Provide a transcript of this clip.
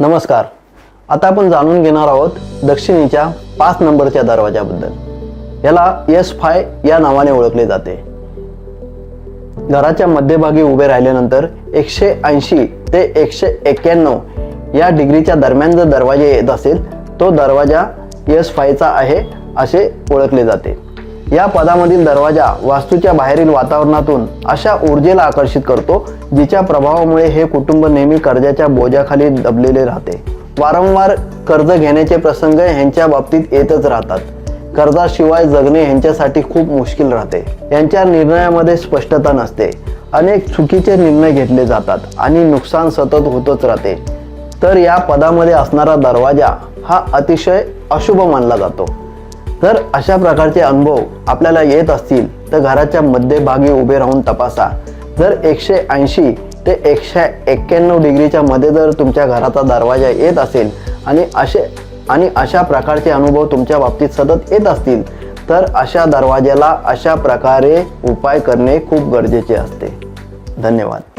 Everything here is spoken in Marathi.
नमस्कार. आता आपण जाणून घेणार आहोत दक्षिणेच्या पाच नंबरच्या दरवाजाबद्दल याला एस फाय या नावाने ओळखले जाते. घराच्या मध्यभागी उभे राहिल्यानंतर एकशे ऐंशी ते एकशे एक्क्याण्णव या डिग्रीच्या दरम्यान जर दरवाजे येत असेल तो दरवाजा एस फायचा आहे असे ओळखले जाते. या पदामधील दरवाजा वास्तूच्या बाहेरील वातावरणातून अशा ऊर्जेला आकर्षित करतो जिच्या प्रभावामुळे हे कुटुंब नेहमी कर्जाच्या बोजाखाली दबलेले राहते. वारंवार कर्ज घेण्याचे प्रसंग ह्यांच्या बाबतीत येतच राहतात. कर्जाशिवाय जगणे ह्यांच्यासाठी खूप मुश्किल राहते. यांच्या निर्णयामध्ये स्पष्टता नसते. अनेक चुकीचे निर्णय घेतले जातात आणि नुकसान सतत होतच राहते. तर या पदामध्ये असणारा दरवाजा हा अतिशय अशुभ मानला जातो. जर अशा प्रकारचे अनुभव आपल्याला येत असतील तर घराच्या मध्यभागी उभे राहून तपासा. जर एकशे ऐंशी ते एकशे एक्क्याण्णव डिग्रीच्या मध्ये जर तुमच्या घराचा दरवाजा येत असेल आणि असे आणि अशा प्रकारचे अनुभव तुमच्या बाबतीत सतत येत असतील तर अशा दरवाज्याला अशा प्रकारे उपाय करणे खूप गरजेचे असते. धन्यवाद.